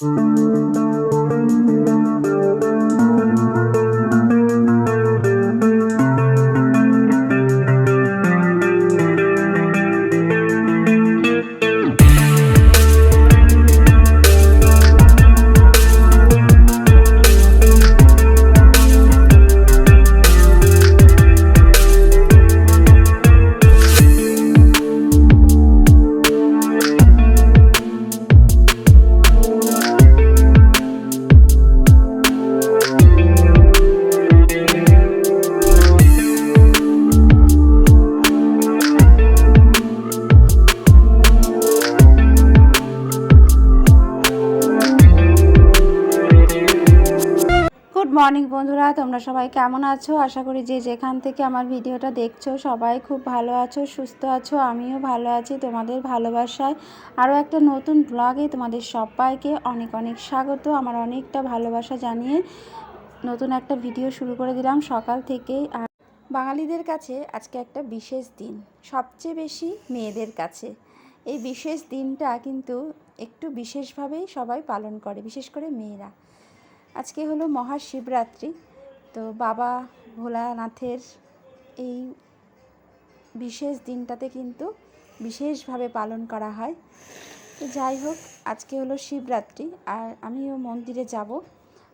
Good morning বন্ধুরা, তোমরা সবাই কেমন আছো? আশা করি যে যেখান থেকে আমার ভিডিওটা দেখছ, সবাই খুব ভালো আছো, সুস্থ আছো, আমিও ভালো আছি তোমাদের ভালোবাসায়। আরও একটা নতুন ব্লগে তোমাদের সবাইকে অনেক অনেক স্বাগত। আমার অনেকটা ভালোবাসা জানিয়ে নতুন একটা ভিডিও শুরু করে দিলাম সকাল থেকেই। আর বাঙালিদের কাছে আজকে একটা বিশেষ দিন, সবচেয়ে বেশি মেয়েদের কাছে। এই বিশেষ দিনটা কিন্তু একটু বিশেষভাবেই সবাই পালন করে, বিশেষ করে মেয়েরা। আজকে হলো মহাশিবরাত্রি। তো বাবা ভোলানাথের এই বিশেষ দিনটাতে কিন্তু বিশেষভাবে পালন করা হয়। তো যাই হোক, আজকে হলো শিবরাত্রি আর আমিও মন্দিরে যাব।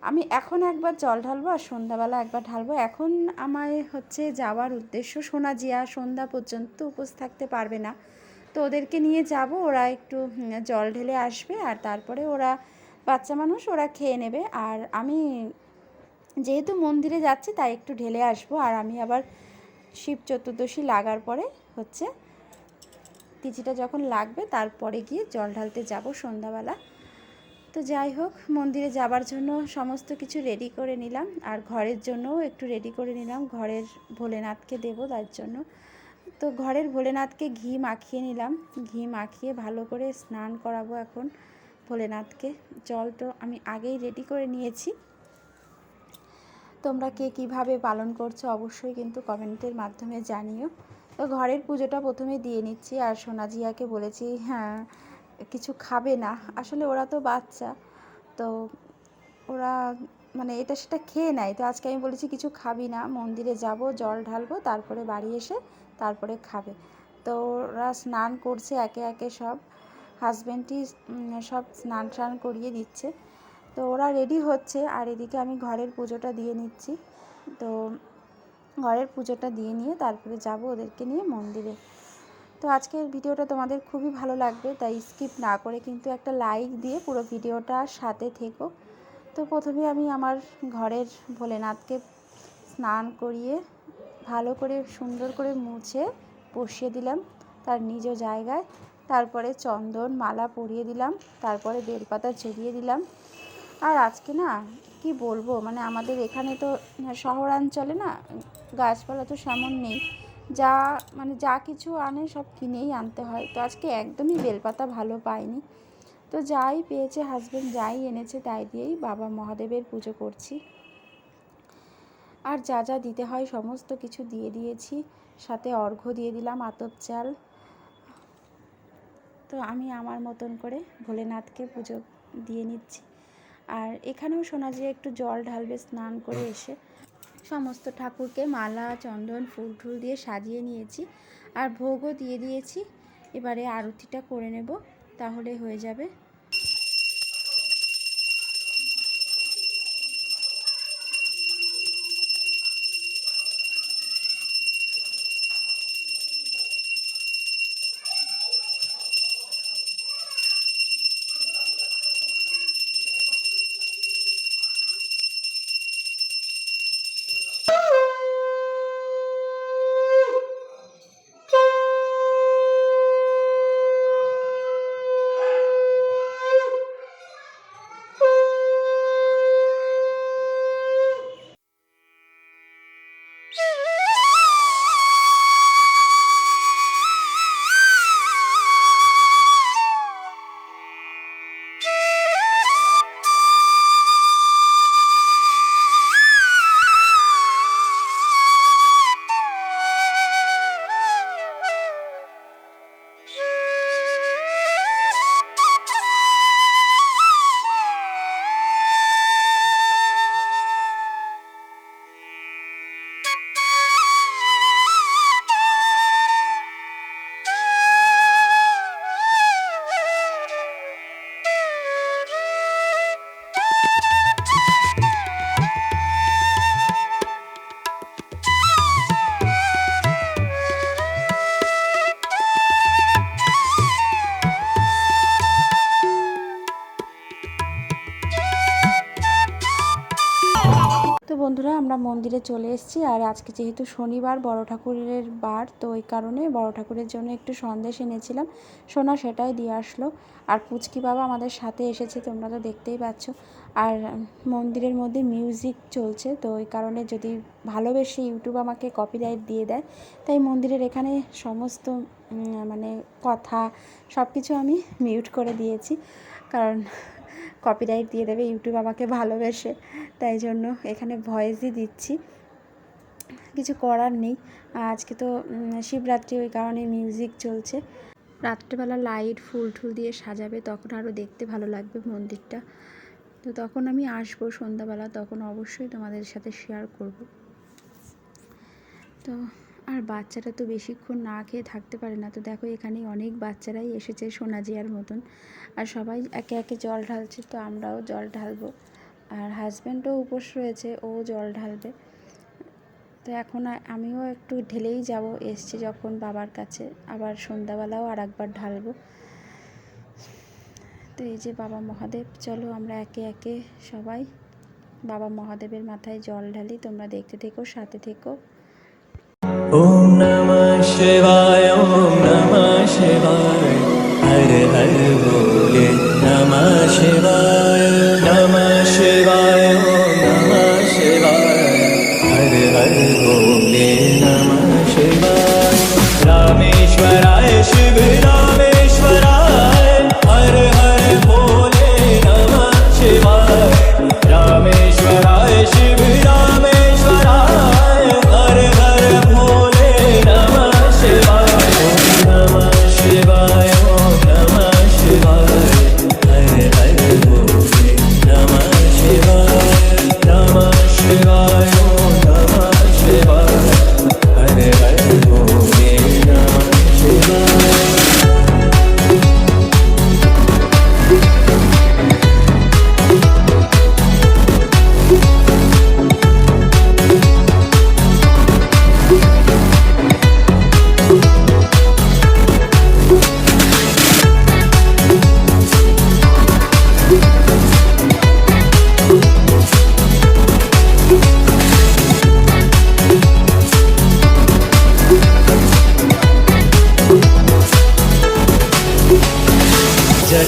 আমি এখন একবার জল ঢালবো আর সন্ধ্যাবেলা একবার ঢালবো। এখন আমার হচ্ছে যাওয়ার উদ্দেশ্য সোনাজিয়া সন্ধ্যা পর্যন্ত উপোস থাকতে পারবে না। তো ওদেরকে নিয়ে যাব, ওরা একটু জল ঢেলে আসবে আর তারপরে ওরা বাচ্চা মানুষ, ওরা খেয়ে নেবে। আর আমি যেহেতু মন্দিরে যাচ্ছি, তাই একটু ঢেলে আসব। আর আমি আবার শিব চতুর্দশী লাগার পরে হচ্ছে তিথিটা যখন লাগবে, তারপরে গিয়ে জল ঢালতে যাব সন্ধ্যাবেলা। তো যাই হোক, মন্দিরে যাবার জন্য সমস্ত কিছু রেডি করে নিলাম। আর ঘরের জন্যও একটু রেডি করে নিলাম। ঘরের ভোলেনাথকে দেবো তার জন্য। তো ঘরের ভোলেনাথকে ঘি মাখিয়ে নিলাম। ঘি মাখিয়ে ভালো করে স্নান করাবো এখন। ভোলেনাথকে। জল তো আমি আগেই রেডি করে নিয়েছি। তোমরা কে কীভাবে পালন করছ অবশ্যই কিন্তু কমেন্টের মাধ্যমে জানিও। তো ঘরের পুজোটা প্রথমে দিয়ে নিচ্ছি আর সোনাজিয়াকে বলেছি হ্যাঁ কিছু খাবে না। আসলে ওরা তো বাচ্চা, তো ওরা মানে এটা সেটা খেয়ে নেয়। তো আজকে আমি বলেছি কিছু খাবি না, মন্দিরে যাব, জল ঢালবো, তারপরে বাড়ি এসে তারপরে খাবে। তো ওরা স্নান করছে একে একে সব। হাজব্যান্ডই সব স্নান টান করিয়ে দিচ্ছে। তো ওরা রেডি হচ্ছে, আর এদিকে আমি ঘরের পুজোটা দিয়ে নিচ্ছি। তো ঘরের পুজোটা দিয়ে নিয়ে তারপরে যাব ওদেরকে নিয়ে মন্দিরে। তো আজকের ভিডিওটা তোমাদের খুবই ভালো লাগবে, তাই স্কিপ না করে কিন্তু একটা লাইক দিয়ে পুরো ভিডিওটা সাথে থেকো। তো প্রথমে আমি আমার ঘরের ভোলেনাথকে স্নান করিয়ে ভালো করে সুন্দর করে মুছে বসিয়ে দিলাম তার নিজ জায়গায়। তারপরে চন্দন, মালা পরিয়ে দিলাম, তারপরে বেলপাতা চড়িয়ে দিলাম। আর আজকে না, কি বলব মানে আমাদের এখানে তো শহরাঞ্চলে না, গাছপালা তো সেমন নেই। যা মানে যা কিছু আনে সব কিনেই আনতে হয়। তো আজকে একদমই বেলপাতা ভালো পাইনি। তো যাই পেয়েছে হাজব্যান্ড যাই এনেছে তাই দিয়েই বাবা মহাদেবের পুজো করছি। আর যা যা দিতে হয় সমস্ত কিছু দিয়ে দিয়েছি। সাথে অর্ঘ্য দিয়ে দিলাম আতপ চাল। তো আমি আমার মতন করে ভোলেনাথকে পুজো দিয়ে নিচ্ছি। আর এখানেও শোনা যায় একটু জল ঢালবে, স্নান করে এসে সমস্ত ঠাকুরকে মালা, চন্দন, ফুল ঠুল দিয়ে সাজিয়ে নিয়েছি। আর ভোগও দিয়ে দিয়েছি। এবারে আরতিটা করে নেব, তাহলে হয়ে যাবে বন্ধুরা, আমরা মন্দিরে চলে এসেছি। আর আজকে যেহেতু শনিবার, বড় ঠাকুরের বার, তো ওই কারণে বড় ঠাকুরের জন্য একটু সন্দেশ এনেছিলাম। সোনা সেটাই দিয়ে আসলো। আর পুচকি বাবা আমাদের সাথে এসেছে, তোমরা তো দেখতেই পাচ্ছ। আর মন্দিরের মধ্যে মিউজিক চলছে, তো ওই কারণে যদি ভালোবেসে ইউটিউব আমাকে কপিরাইট দিয়ে দেয়, তাই মন্দিরের এখানে সমস্ত মানে কথা সব কিছু আমি মিউট করে দিয়েছি। কারণ কপিরাইট দিয়ে দেবে ইউটিউব আমাকে ভালোবেসে, তাই জন্য এখানে ভয়েসই দিচ্ছি। কিছু করার নেই, আজকে তো শিবরাত্রি, ওই কারণে মিউজিক চলছে। রাত্রেবেলা লাইট ফুল টুল দিয়ে সাজাবে, তখন আরও দেখতে ভালো লাগবে মন্দিরটা। তো তখন আমি আসব সন্ধ্যাবেলা, তখন অবশ্যই তোমাদের সাথে শেয়ার করব। তো আর বাচ্চারা তো বেশিক্ষণ না খেয়ে থাকতে পারে না। তো দেখো এখানে অনেক বাচ্চারাই এসেছে সোনাজিয়ার মতন। আর সবাই একে একে জল ঢালছে, তো আমরাও জল ঢালবো। আর হাজব্যান্ডও উপোস রয়েছে, ও জল ঢালবে। তো এখন আমিও একটু ঢেলেই যাব, এসছি যখন বাবার কাছে। আবার সন্ধ্যাবেলাও আর একবার ঢালবো। তো এই যে বাবা মহাদেব, চলো আমরা একে একে সবাই বাবা মহাদেবের মাথায় জল ঢালি, তোমরা দেখতে থেকো, সাথে থেকো। ওম নমঃ শিবায়, ওম শিবায় শিবায়।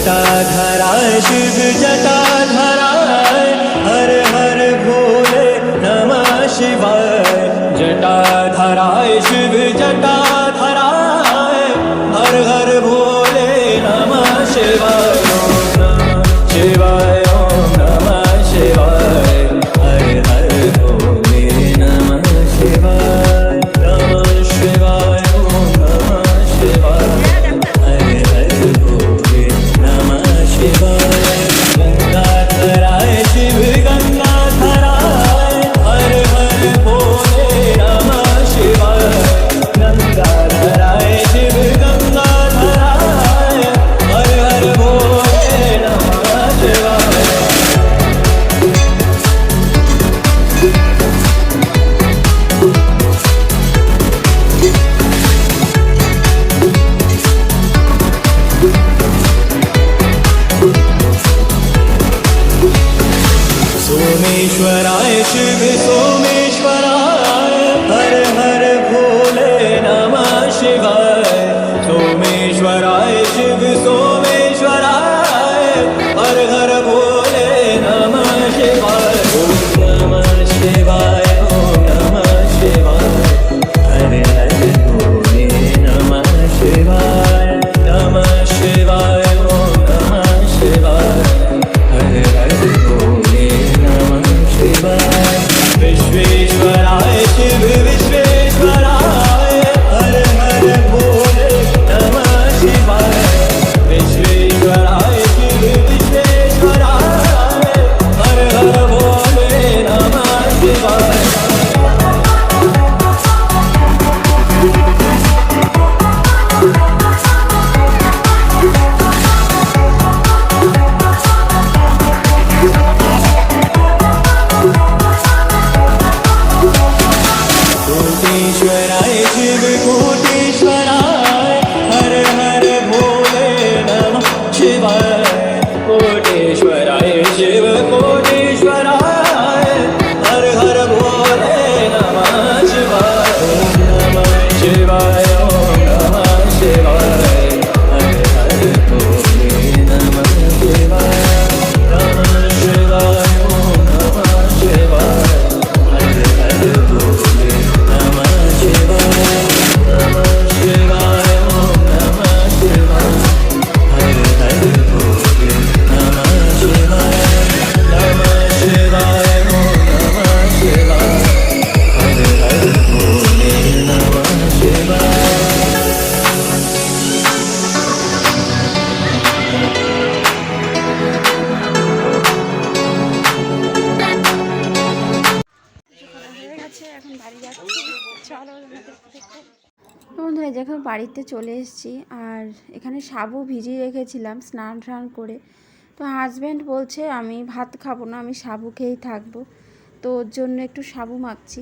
जटा धरा शिव जटा বাড়িতে চলে এসেছি আর এখানে সাবু ভিজিয়ে রেখেছিলাম স্নান টান করে। তো হাজব্যান্ড বলছে, আমি ভাত খাব না, আমি সাবু খেয়েই থাকব। তো ওর জন্য একটু সাবু মাখছি।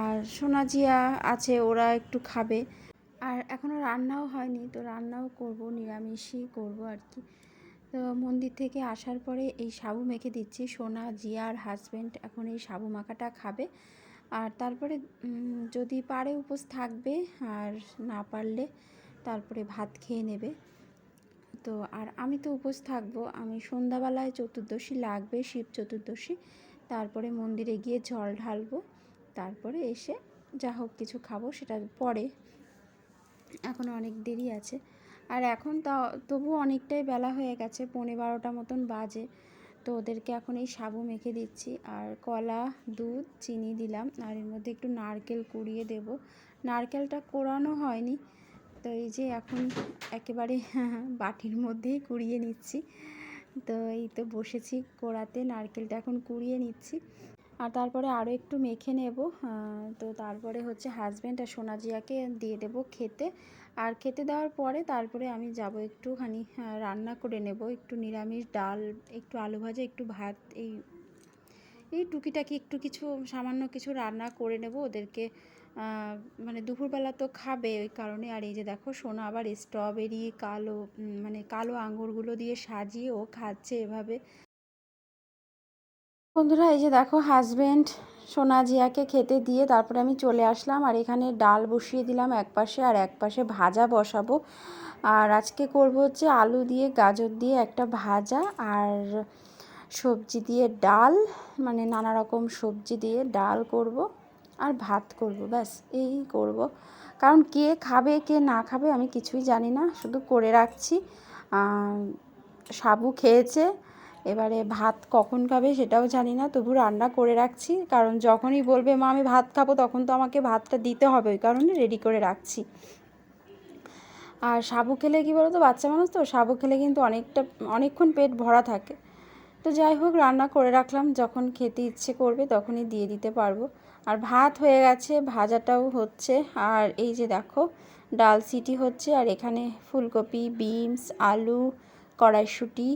আর সোনাজিয়া আছে, ওরা একটু খাবে। আর এখনও রান্নাও হয়নি, তো রান্নাও করব, নিরামিষই করব আর কি। তো মন্দির থেকে আসার পরে এই সাবু মেখে দিচ্ছি। সোনা, জিয়া আর হাজব্যান্ড এখন এই সাবু মাখাটা খাবে। আর তারপরে যদি পারে উপোস থাকবে আর না পারলে তারপরে ভাত খেয়ে নেবে। তো আর আমি তো উপোস থাকব। আমি সন্ধ্যাবেলায় চতুর্দশী লাগবে, শিব চতুর্দশী। তারপরে মন্দিরে গিয়ে জল ঢালবো। তারপরে এসে যা হোক কিছু খাব, সেটা পরে। এখনও অনেক দেরি আছে। আর এখন তা তবু অনেকটাই বেলা হয়ে গেছে, পৌনে বারোটা মতন বাজে। তো ওদেরকে এখন এই সাবু মেখে দিচ্ছি আর কলা, দুধ, চিনি দিলাম। আর এর মধ্যে একটু নারকেল কুড়িয়ে দেব। নারকেলটা কোরানো হয়নি, তো এই যে এখন একেবারে বাটির মধ্যেই কুড়িয়ে নিচ্ছি। তো এই তো বসেছি কোড়াতে নারকেলটা এখন কুড়িয়ে নিচ্ছি। আর তারপরে আরও একটু মেখে নেব তো তারপরে হচ্ছে হাজব্যান্ড আর সোনাজিয়াকে দিয়ে দেবো খেতে। আর খেতে দেওয়ার পরে তারপরে আমি যাব একটুখানি রান্না করে নেব, একটু নিরামিষ ডাল, একটু আলু ভাজা, একটু ভাত, এই এই টুকিটাকি একটু কিছু সামান্য কিছু রান্না করে নেব ওদেরকে। মানে দুপুরবেলা তো খাবে ওই কারণে। আর এই যে দেখো, সোনা আবার স্ট্রবেরি কালো মানে কালো আঙুরগুলো দিয়ে সাজিয়ে ও খাচ্ছে এভাবে। বন্ধুরা, এই যে দেখো হাজব্যান্ড সোনা জিয়াকে খেতে দিয়ে তারপরে আমি চলে আসলাম আর এখানে ডাল বসিয়ে দিলাম এক পাশে আর এক পাশে ভাজা বসাবো। আর আজকে করব হচ্ছে আলু দিয়ে, গাজর দিয়ে একটা ভাজা আর সবজি দিয়ে ডাল। মানে নানা রকম সবজি দিয়ে ডাল করব আর ভাত করব, ব্যাস এই করব। কারণ কে খাবে, কে না খাবে আমি কিছুই জানি না, শুধু করে রাখছি। সাবু খেয়েছে এবারে ভাত কখন খাবে সেটাও জানি না, তবু রান্না করে রাখছি। কারণ যখনই বলবে, মা, আমি ভাত খাব, তখন তো আমাকে ভাতটা দিতে হবে, ওই কারণে রেডি করে রাখছি। আর সাবু খেলে কি তো বাচ্চা মানুষ তো, সাবু খেলে কিন্তু অনেকটা, অনেকক্ষণ পেট ভরা থাকে। তো যাই হোক, রান্না করে রাখলাম, যখন খেতে ইচ্ছে করবে তখনই দিয়ে দিতে পারব। আর ভাত হয়ে গেছে, ভাজাটাও হচ্ছে। আর এই যে দেখো ডাল সিটি হচ্ছে, আর এখানে ফুলকপি, বিনস, আলু, কড়াইশুঁটি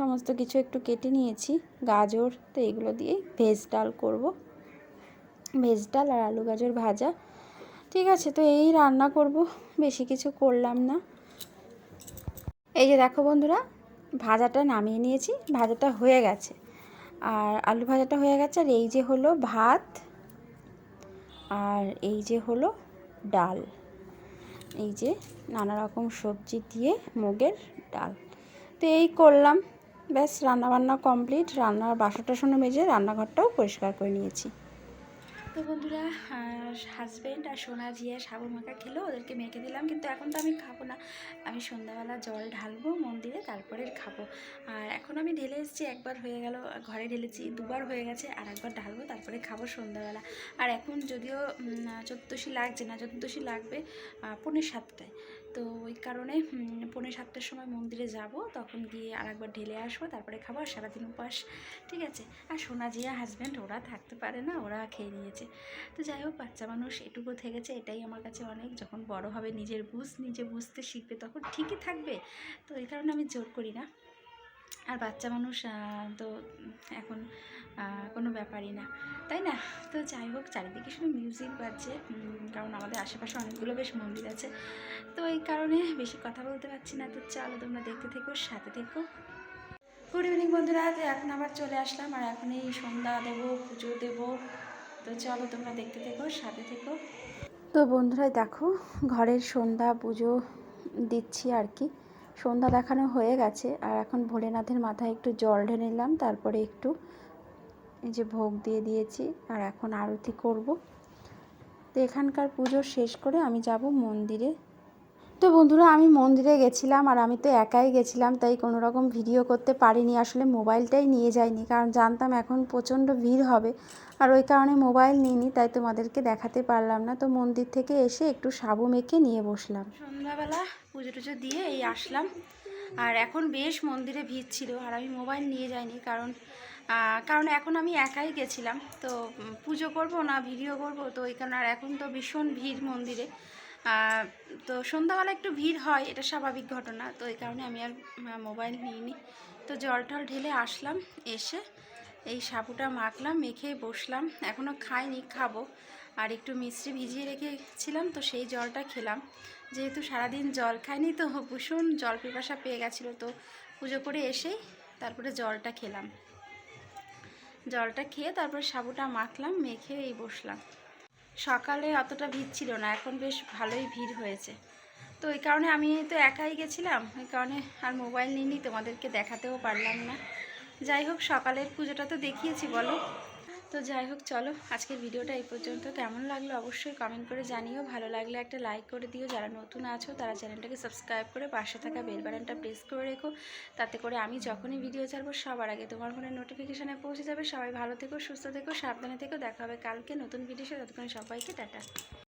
সমস্ত কিছু একটু কেটে নিয়েছি। গাজর তো এগুলো দিয়ে ভেজ ডাল করব। ভেজ ডাল আর আলু গাজর ভাজা। ঠিক আছে, তো এই রান্না করব, বেশি কিছু করলাম না। এই যে দেখো বন্ধুরা, ভাজাটা নামিয়ে নিয়েছি, ভাজাটা হয়ে গেছে। আর আলু ভাজাটা হয়ে গেছে, আর এই যে হলো ভাত, আর এই যে হলো ডাল। এই যে নানা রকম সবজি দিয়ে মুগের ডাল। তো এই করলাম। ব্যাস রান্নাবান্না কমপ্লিট। রান্নার বাসন টাসনও মেজে রান্নাঘরটাও পরিষ্কার করে নিয়েছি। তো বন্ধুরা হাজব্যান্ড আর সোনা জিয়া সাবু মাখা খেলো ওদেরকে মেখে দিলাম কিন্তু এখন তো আমি খাব না। আমি সন্ধ্যাবেলা জল ঢালবো মন্দিরে তারপরে খাব। আর এখন আমি ঢেলে এসেছি একবার হয়ে গেল ঘরে ঢেলেছি দুবার হয়ে গেছে আর একবার ঢালবো তারপরে খাব সন্ধ্যাবেলা। আর এখন যদিও চতুর্দশী লাগছে না চতুর্দশী লাগবে আহ, পৌনে সাতটায়। তো ওই কারণে পনেরো পৌনে সাতটার সময় মন্দিরে যাব। তখন গিয়ে আর একবার ঢেলে আসব, তারপরে খাবার সারাদিন উপাস। ঠিক আছে? আর সোনা জিয়া হাজব্যান্ড ওরা থাকতে পারে না, ওরা খেয়ে নিয়েছে। তো যাই হোক, বাচ্চা মানুষ এটুকু থেকেছে, এটাই আমার কাছে অনেক। যখন বড় হবে নিজের বুঝ, নিজে বুঝতে শিখবে, তখন ঠিকই থাকবে। তো এই কারণে আমি জোর করি না। আর বাচ্চা মানুষ তো এখন কোনো ব্যাপারই না। তাই না? তো যাই হোক, চারিদিকে শুধু মিউজিক বাজছে কারণ আমাদের আশেপাশে অনেকগুলো বেশ মন্দির আছে। তো এই কারণে বেশি কথা বলতে পারছি না। তো চলো তোমরা দেখতে থেকো, সাথে থেকো। গুড ইভিনিং বন্ধুরা এখন আবার চলে আসলাম, আর এখন এই সন্ধ্যা দেবো, পুজো দেবো। তো চলো তোমরা দেখতে থেকো, সাথে থেকো। তো বন্ধুরা, দেখো, ঘরের সন্ধ্যা, পুজো দিচ্ছি আর কি। সন্ধ্যা দেখানো হয়ে গেছে, আর এখন ভোলেনাথের মাথায় একটু জল ঢেলে নিলাম, তারপরে একটু এই যে ভোগ দিয়ে দিয়েছি, আর এখন আরতি করব। তো এখানকার পুজো শেষ করে আমি যাব মন্দিরে তো বন্ধুরা, আমি মন্দিরে গেছিলাম আর আমি তো একাই গেছিলাম, তাই কোনো রকম ভিডিও করতে পারিনি। আসলে মোবাইলটাই নিয়ে যাইনি, কারণ জানতাম এখন প্রচণ্ড ভিড় হবে আর ওই কারণে মোবাইল নিইনি, তাই তোমাদেরকে দেখাতে পারলাম না। তো মন্দির থেকে এসে একটু সাবু মেখে নিয়ে বসলাম। সন্ধ্যাবেলা পুজো টুজো দিয়ে এই আসলাম আর এখন বেশ মন্দিরে ভিড় ছিল আর আমি মোবাইল নিয়ে যাইনি কারণ কারণ এখন আমি একাই গেছিলাম। তো পুজো করব না, ভিডিও করব, তো ওই কারণে আর এখন তো ভীষণ ভিড় মন্দিরে। তো সন্ধ্যাবেলা একটু ভিড় হয়, এটা স্বাভাবিক ঘটনা। তো এই কারণে আমি আর মোবাইল নিইনি। তো জল টল ঢেলে আসলাম, এসে এই সাবুটা মাখলাম, মেখে বসলাম। এখনও খাইনি, খাব। আর একটু মিষ্টি ভিজিয়ে রেখেছিলাম, তো সেই জলটা খেলাম। যেহেতু সারাদিন জল খাইনি, তো ভীষণ জল পিপাসা পেয়ে গেছিল। তো পুজো করে এসেই তারপরে জলটা খেলাম। জলটা খেয়ে তারপরে সাবুটা মাখলাম, মেখে এই বসলাম। সকালে অতটা ভিড় ছিল না, এখন বেশ ভালোই ভিড় হয়েছে। তো এই কারণে আমি তো একাই গেছিলাম, এই কারণে আর মোবাইল নিয়ে তোমাদেরকে দেখাতেও পারলাম না। যাই হোক, সকালের পুজোটা তো দেখিয়েছি, বলো। তো যাই হোক, চলো আজকের ভিডিওটা এই পর্যন্ত। কেমন লাগল অবশ্যই কমেন্ট করে জানিও। ভালো লাগলে একটা লাইক করে দিও। যারা নতুন আছো, তারা চ্যানেলটাকে সাবস্ক্রাইব করে পাশে থাকা বেল বাটনটা প্রেস করে রেখো। তাতে করে আমি যখনই ভিডিও ছাড়বো, সবার আগে তোমার ফোনে নোটিফিকেশানে পৌঁছে যাবে। সবাই ভালো থেকো, সুস্থ থেকো, সাবধানে থেকো। দেখা হবে কালকে নতুন ভিডিও সাথে। ততক্ষণ সবাইকে টাটা।